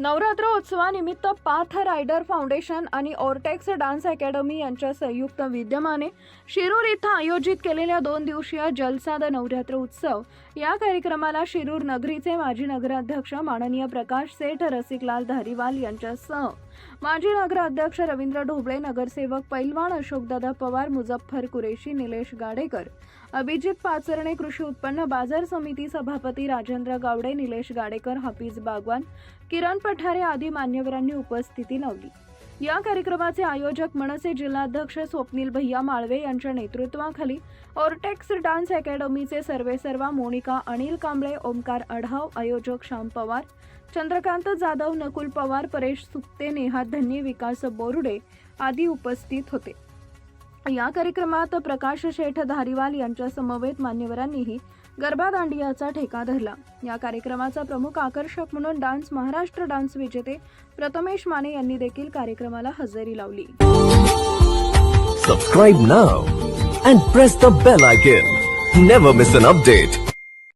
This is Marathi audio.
नवरात्र उत्सवानिमित्त पाथ रायडर फाउंडेशन आणि ऑर्टेक्स डान्स अकॅडमी यांच्या संयुक्त विद्यमाने शिरूर इथं आयोजित केलेल्या दोन दिवसीय जलसाद नवरात्र उत्सव या कार्यक्रमाला शिरूर नगरीचे माजी नगराध्यक्ष माननीय प्रकाश सेठ रसिकलाल धारीवाल यांच्यासह माजी नगराध्यक्ष रवींद्र ढोबळे नगरसेवक पैलवान अशोकदादा पवार मुझफ्फर कुरेशी निलेश गाडेकर अभिजित पाचरणे कृषी उत्पन्न बाजार समिती सभापती राजेंद्र गावडे निलेश गाडेकर हाफिज बागवान किरण पठारे आदी मान्यवरांनी उपस्थिती लावली या कार्यक्रमाचे आयोजक मनसे जिल्हाध्यक्ष स्वप्नील भैया माळवे यांच्या नेतृत्वाखाली ऑर्टेक्स डान्स अकॅडमीचे सर्वेसर्वा मोनिका अनिल कांबळे ओमकार अढाव आयोजक श्याम पवार चंद्रकांत जाधव नकुल पवार परेश सुप्ते नेहा धन्य विकास बोरुडे आदी उपस्थित होते. या कार्यक्रमात प्रकाश शेठ धारीवाल यांच्या समवेत मान्यवरांनीही गरबा दांडियाचा ठेका धरला. या कार्यक्रमाचा प्रमुख आकर्षक म्हणून डान्स महाराष्ट्र डान्स विजेते प्रथमेश माने यांनी देखील कार्यक्रमाला हजेरी लावली. Subscribe now and press the bell icon never miss an update